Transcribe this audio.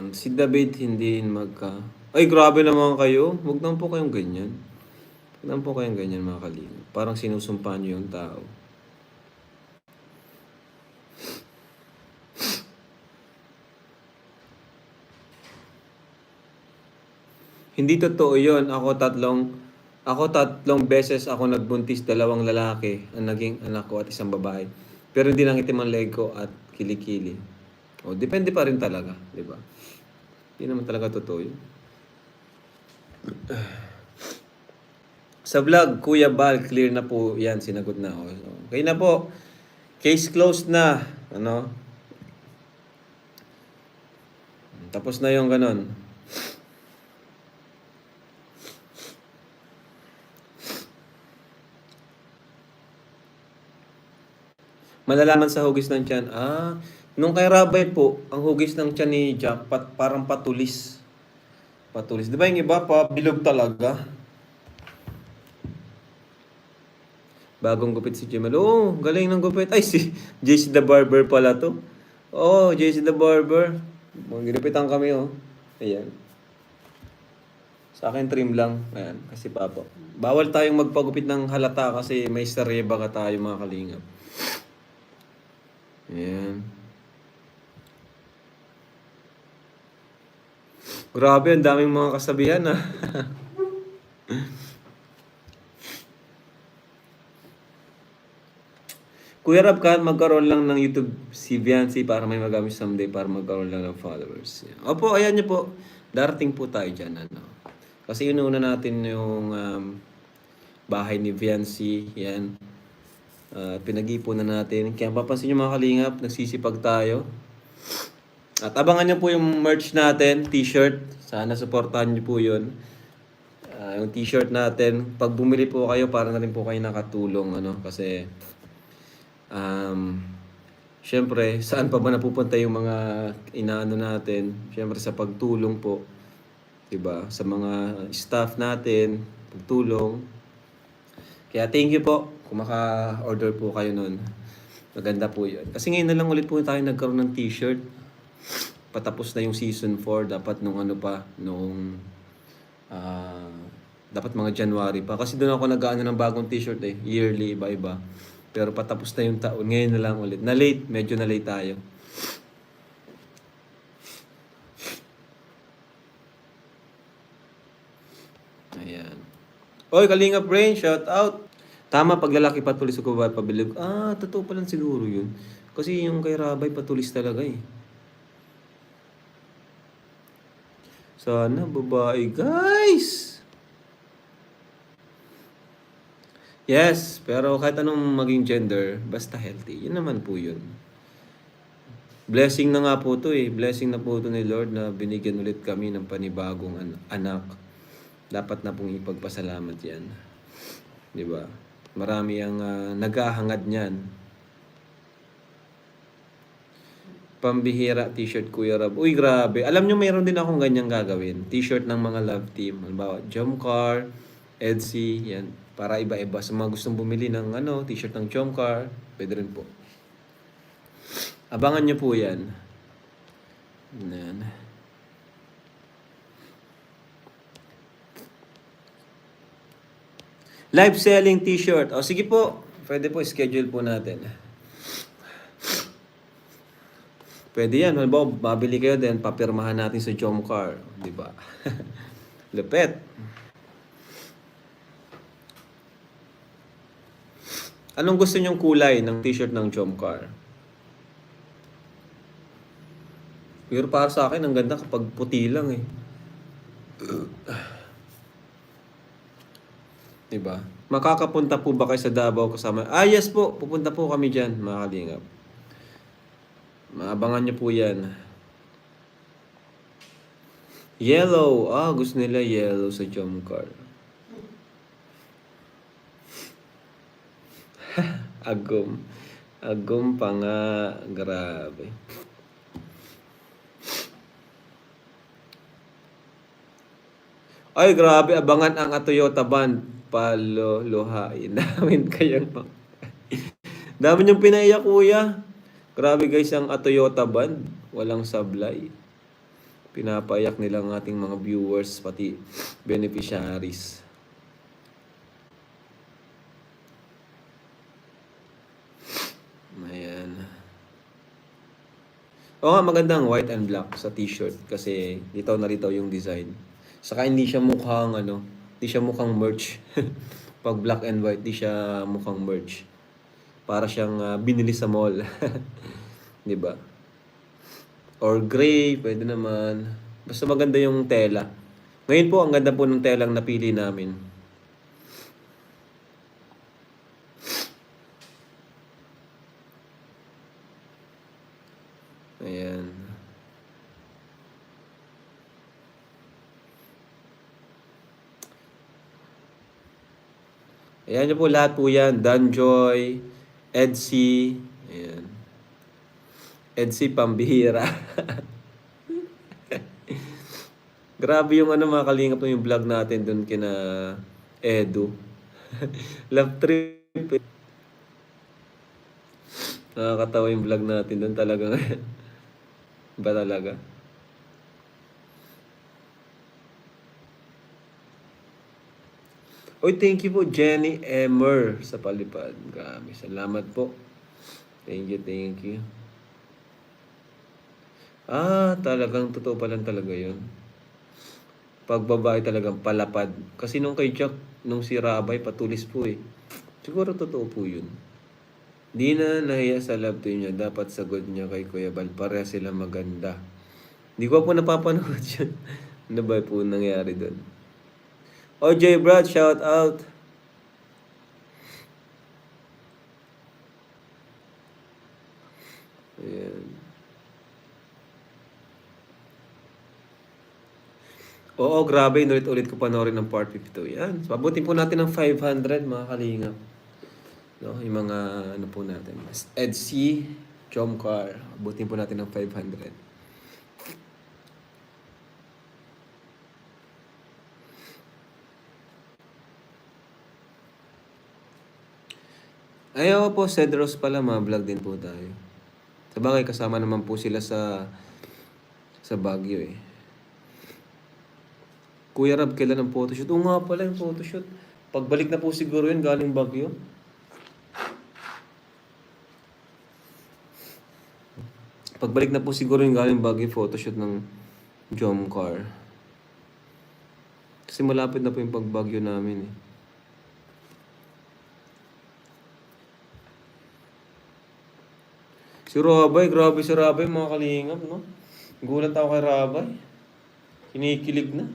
Um, si David hindi magka... Ay, grabe naman kayo. Huwag naman po kayong ganyan. Huwag naman po kayong ganyan mga kalingap. Parang sinusumpa niyo yung tao. Hindi totoo yon Ako tatlong ako tatlong beses ako nagbuntis, dalawang lalaki ang naging anak ko at isang babae. Pero hindi nangitim ang leg ko at kilikili. O, depende pa rin talaga, di ba? Hindi naman talaga totoo yun. Sa vlog, Kuya Bal, clear na po yan, sinagot na. O, Okay na po. Case closed na. Ano? Tapos na yung ganon. Malalaman sa hugis ng tiyan. Ah, nung kay Rabay po, ang hugis ng tiyan ni Jack, pat, parang patulis. Patulis. Di ba yung iba pa, bilog talaga? Bagong gupit si Jamal. Oh, galing ng gupit. Ay, si JC the Barber pala to. Oh, JC the Barber. Magginupitan kami, oh. Ayan. Sa akin, trim lang. Ayan, kasi papa. Bawal tayong magpagupit ng halata kasi may sareba ka tayo mga kalingap. Ayan. Grabe, ang daming mga kasabihan ah. Kuya Rab, kahit magkaroon lang ng YouTube si Viancy para may magamit someday para magkaroon lang ng followers. Opo, ayan niyo po. Darating po tayo dyan. Ano. Kasi inuuna natin yung um, bahay ni Viancy. Yan. Uh, pinag-ipunan natin. Kaya papansin nyo mga kalingap, nagsisipag tayo. At abangan nyo po yung merch natin, t-shirt. Sana supportahan nyo po yun. Ah, yung t-shirt natin, pag bumili po kayo, para na rin po kayo nakatulong. Ano? Kasi, um, syempre, saan pa ba napupunta yung mga inaano natin? Syempre, sa pagtulong po. 'di ba Sa mga staff natin, pagtulong. Kaya thank you po kung maka-order po kayo nun. Maganda po yun. Kasi ngayon na lang ulit po tayo nagkaroon ng t-shirt. Patapos na yung season 4. Dapat nung ano pa, nung... ah, dapat mga January pa. Kasi doon ako nag-ano ng bagong t-shirt eh. Yearly, iba-iba. Pero patapos na yung taon. Ngayon na lang ulit. Na late, medyo na late tayo. Ayan. Oy, Kalinga Brain, shout out. Tama, pag lalaki patulis o babae pabilig. Ah, totoo pa lang siguro yun. Kasi yung kay Rabay patulis talaga eh. Sana babae, guys! Yes, pero kahit anong maging gender, basta healthy. Yun naman po yun. Blessing na nga po to eh. Blessing na po to ni Lord na binigyan ulit kami ng panibagong an- anak. Dapat na pong ipagpasalamat yan. Di ba? Marami ang ah, naghahangad niyan. Pambihira t-shirt Kuya Rab. Uy, grabe. Alam nyo, mayroon din akong ganyang gagawin. T-shirt ng mga love team. Halimbawa, Jomcar, Edsy, yan. Para iba-iba. Sa mga gustong bumili ng ano, t-shirt ng Jomcar, pwede rin po. Abangan nyo po yan. Yan. Live selling t-shirt. O sige po, pwede po schedule po natin. Pwede yan. Halimbawa, mabili kayo din, papirmahan natin sa Jomcar. Di ba? Lupet. Anong gusto nyong kulay ng t-shirt ng Jomcar? Pero para sa akin, ang ganda kapag puti lang eh. Diba? Makakapunta po ba kayo sa Davao kasama? Ah, yes po. Pupunta po kami dyan, mga kalingap. Maabangan nyo po yan. Yellow. Ah, gusto nila yellow sa jump car. Agum. Agum pa nga. Grabe. Ay, grabe. Abangan ang Toyota Band. Paluluhain namin kayang mag... Dami niyong pinaiyak, kuya. Grabe guys, ang Toyota Band. Walang sablay. Pinapayak nila ang ating mga viewers, pati beneficiaries. Ayan. Oo nga, magandang white and black sa t-shirt kasi litaw na litaw yung design. Saka hindi siya mukhang ano, hindi siya mukhang merch. Pag black and white, di siya mukhang merch. Para siyang ah, binili sa mall. 'Di ba? Or gray, pwede naman. Basta maganda yung tela. Ngayon po, ang ganda po ng telang napili namin. Ayan. Ayan niyo po lahat po yan. Danjoy, Edsy, ayan. Edsy Pambihira. Grabe yung ano mga kalingap yung vlog natin doon kina Edu. Love trip. Nakakatawa yung vlog natin doon talaga. ba talaga? Oy, thank you po Jenny Emmer sa palipad. Grabe, salamat po. Thank you, thank you. Ah, talagang totoo pa lang talaga yun. Pag babae talagang palapad. Kasi nung kay Jack, nung si Rabay, patulis po eh. Siguro totoo po yun. Di na nahiya sa love niya. Dapat sagot niya kay Kuya Bal. Pareha sila maganda. Di ko po napapanood yun. ano ba po nangyari doon? OJ Brad, shout out. Oo, grabe. Inulit-ulit ko panoorin ng part 52. Yan. Pabutin po natin ng 500, mga kalingap. No, yung mga ano po natin. Ed C. Abutin po natin ng 500. Ayaw po, Cedros pala, mga vlog din po tayo. Sabagay, kasama naman po sila sa sa Baguio eh. Kuya Rab, kailan ang photoshoot? Oo nga pala yung photoshoot. Pagbalik na po siguro yun, galing Baguio. Pagbalik na po siguro yung galing Baguio photoshoot ng Jomcar. Kasi malapit na po yung pagbagyo namin eh. Si Rabay, grabe si Rabay mga kalingap, no? Gulat ako kay Rabay. Kinikilig na.